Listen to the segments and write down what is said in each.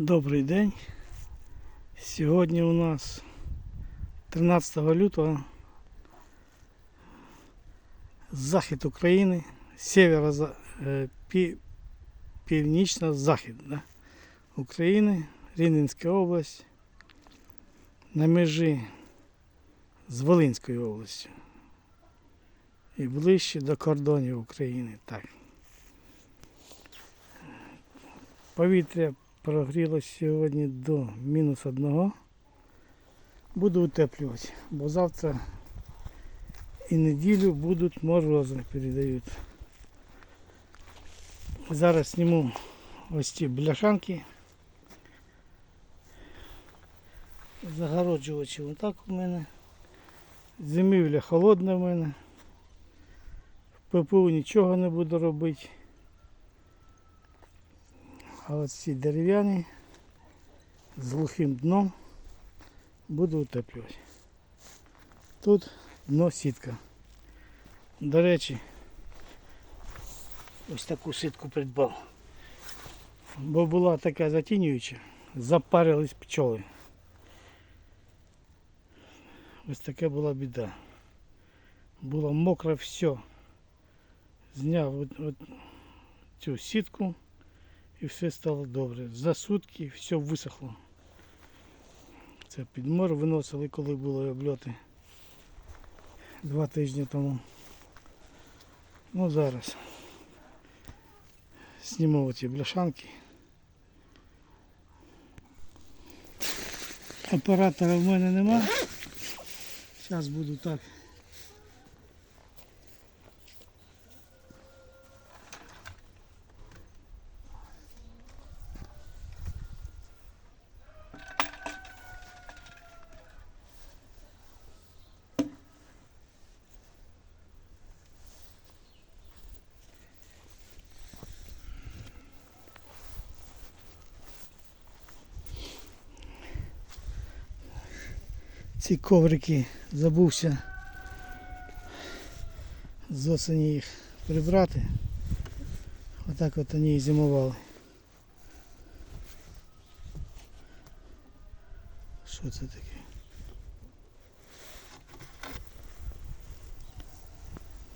Добрий день. Сьогодні у нас 13 лютого. Захід України, северо північно-захід да? України, Рівненська область, на межі з Волинською областю. І ближче до кордонів України. Так. Повітря прогрілося сьогодні до мінус одного. Буду утеплювати, бо завтра і неділю будуть морози передають. Зараз зніму ось ці бляшанки. Загороджувачі отак у мене. Зимівля холодна в мене. В ППУ нічого не буду робити. А от ці дерев'яні з глухим дном буду утеплювати. Тут дно сітка. До речі, ось таку сітку придбав. Бо була така затінююча, запарились пчоли. Ось така була біда. Було мокре все. Зняв от, от цю сітку і все стало добре. За сутки все висохло. Це підмор виносили, коли були обльоти два тижні тому. Ну зараз зніму ці бляшанки. Оператора в мене нема. Зараз буду так. Ці коврики забувся з осені їх прибрати. Отак от вони і зимували. Що це таке?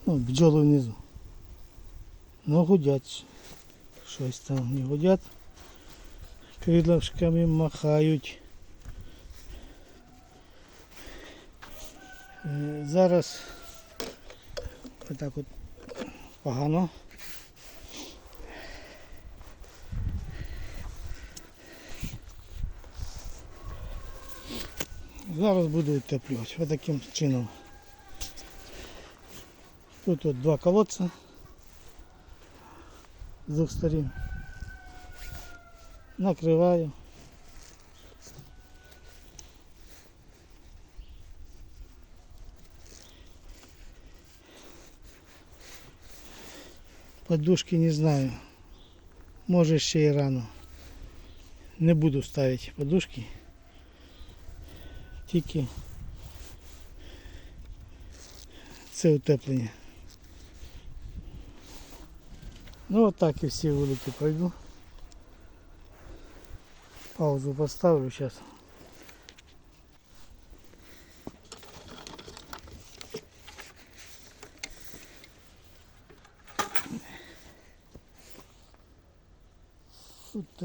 Ну, бджоли внизу. Ну гудять. Щось там не гудять. Крилишками махають. Зараз отак от погано. Зараз буду утеплювати ось таким чином. Тут от два колодця з двох сторін. Накриваю. Подушки не знаю. Може ще і рано. Не буду ставити подушки. Тільки це утеплення. Ну отак і всі вулики пройду. Паузу поставлю зараз.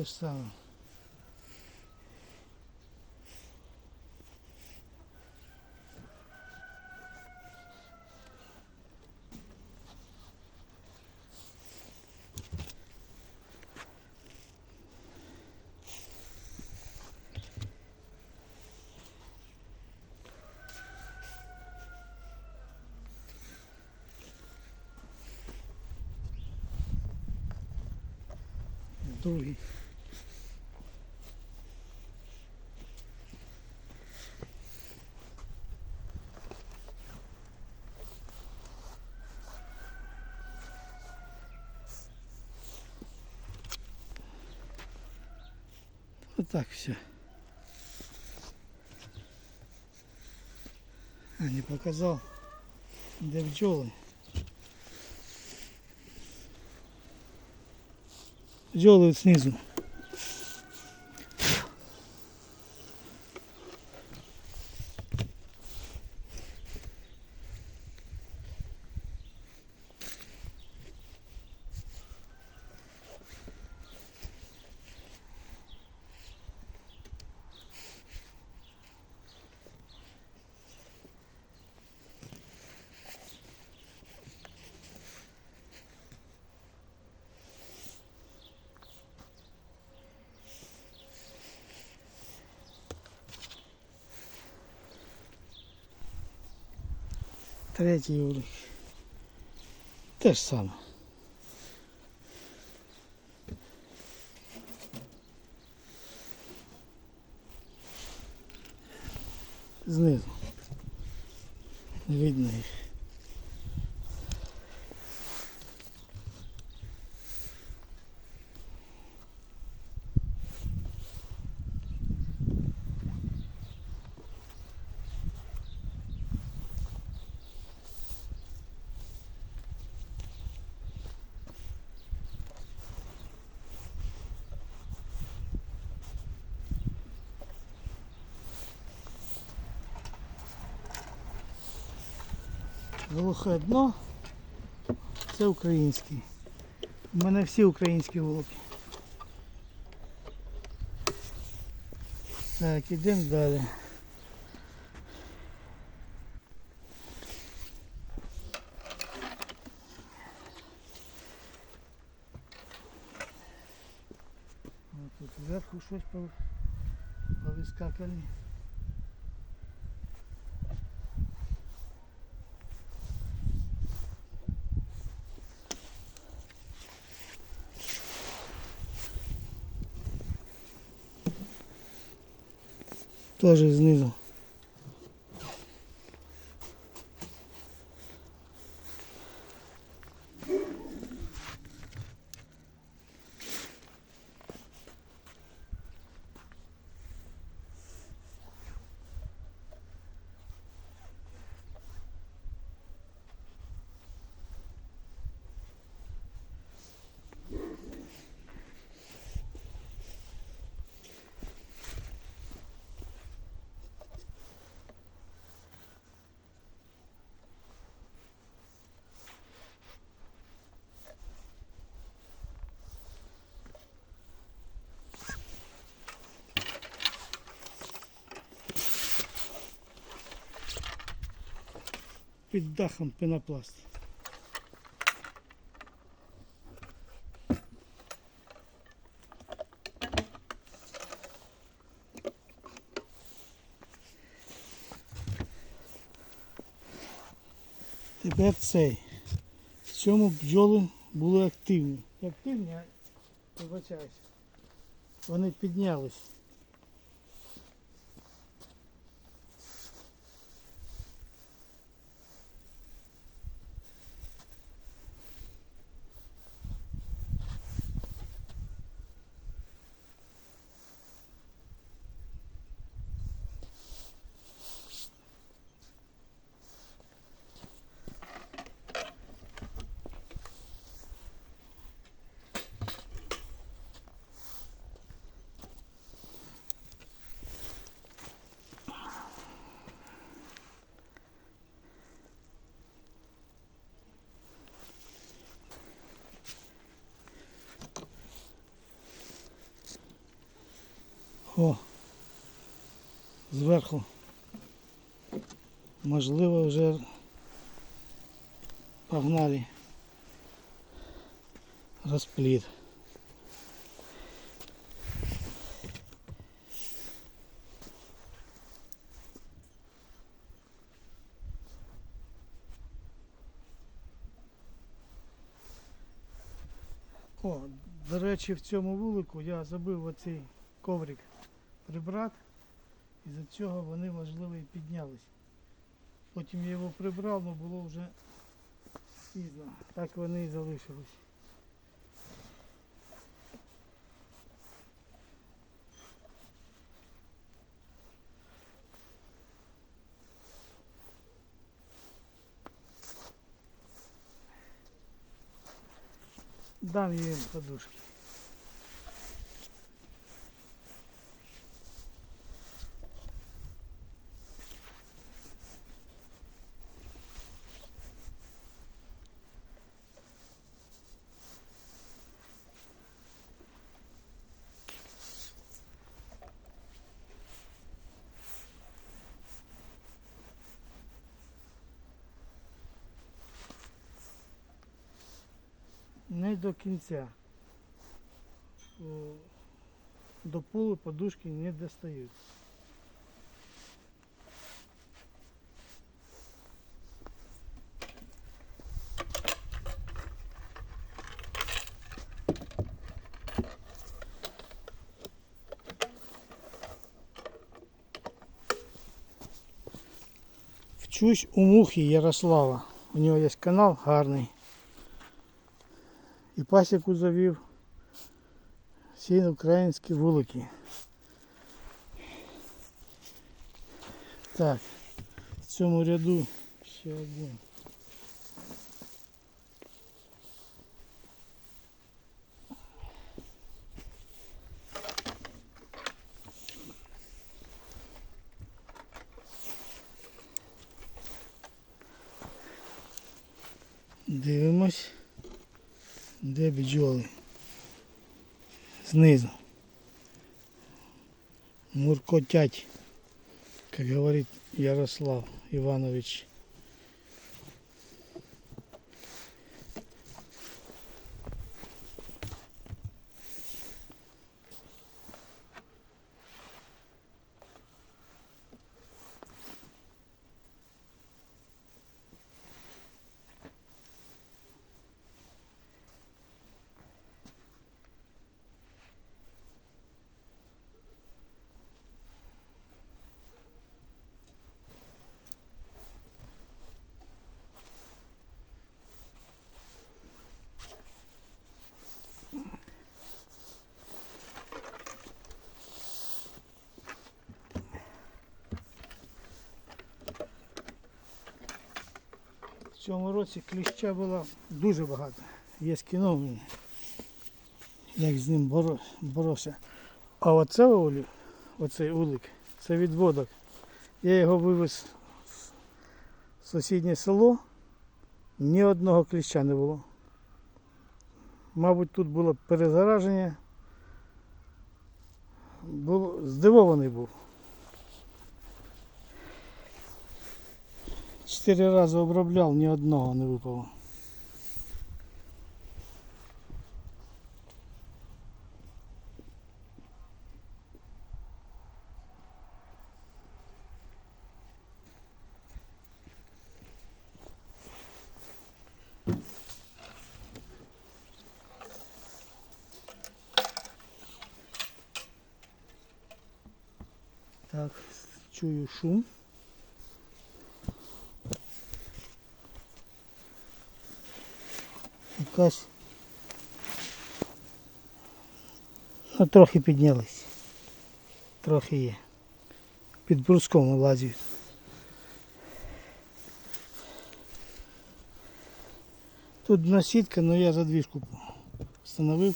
Тут те ж саме. Другий. Так все. А, не показал. Де бджоли. Бджоли от снизу. Третій улик. Те ж саме. Знизу. Не видно їх. Глухе дно. Це український. У мене всі українські голубі. Так, ідемо далі. Тут зверху щось пов- повискакали. Тоже знизу. Під дахом пенопласт. Тепер цей. В цьому бджоли були активні. Активні, а вибачаюсь. Вони піднялись. О, зверху. Можливо, вже погнали розплід. О, до речі, в цьому вулику я забив оцей коврик прибрати. І за цього вони, можливо, і піднялись. Потім я його прибрав, але було вже пізно. Так вони і залишились. Дам їм подушки. до конца До полу подушки не достають. Вчусь у мухи Ярослава. У него есть канал гарний. Пасіку завів. Всі українські вулики. Так, в цьому ряду ще один. Дивимось, де бджоли. Знизу. Муркотять, как говорит Ярослав Иванович. Цьому році кліща було дуже багато. Є кіно як з ним боровся. А оце улі, оцей улик, це відводок. Я його вивез в сусіднє село, ні одного кліща не було. Мабуть, тут було перезараження. Було, здивований був. Чотири рази обробляв, ні одного не випало. Так, чую шум. Якась. Ну, трохи піднялись. Трохи є. Під бруском лазять. Тут одна сітка, але я задвіжку встановив.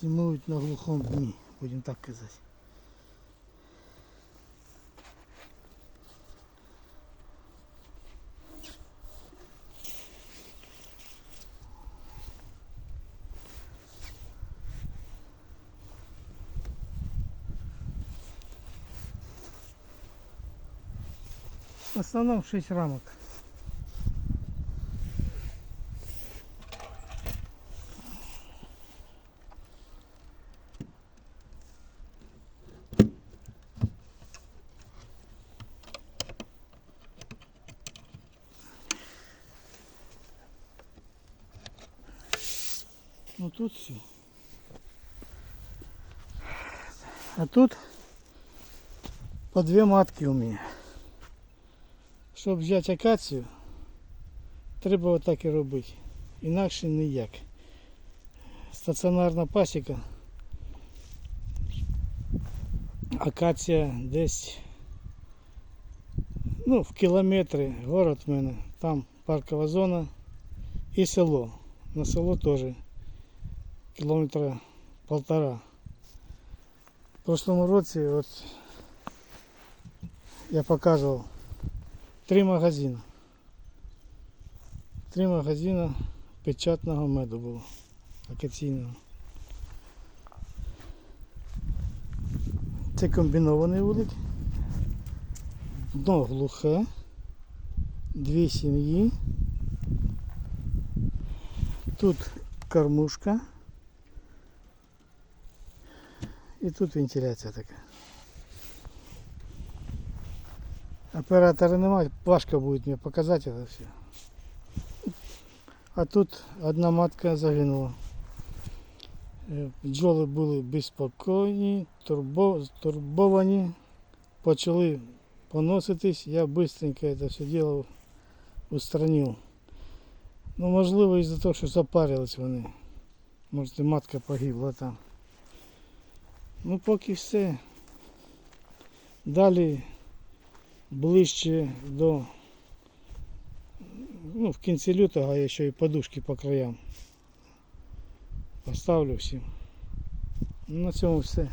Зимують на глухому дні, будемо так казати. В основном 6 рамок. Ну тут все. А тут по две матки у меня. Щоб взяти акацію, треба отак і робити. Інакше ніяк. Стаціонарна пасіка. Акація десь ну, в кілометрі город в мене. Там паркова зона і село. На село теж кілометра полтора. В прошлому році от я показував Три магазини. Три магазини печатного меду було. Акаційного. Це комбінований вулик. Дно глухе. Дві сім'ї. Тут кормушка. І тут вентиляція така. Оператора немає, важко буде мені показати це все. А тут одна матка загинула. Бджоли були безпокійні, турбо, турбовані, почали поноситись, я быстренько это все дело устранил. Ну, можливо, із-за того, що запарились вони. Може, матка погибла там. Ну, поки все. Далі ближче до ну, в кінці лютого я ще й подушки по краям поставлю всім. На цьому все.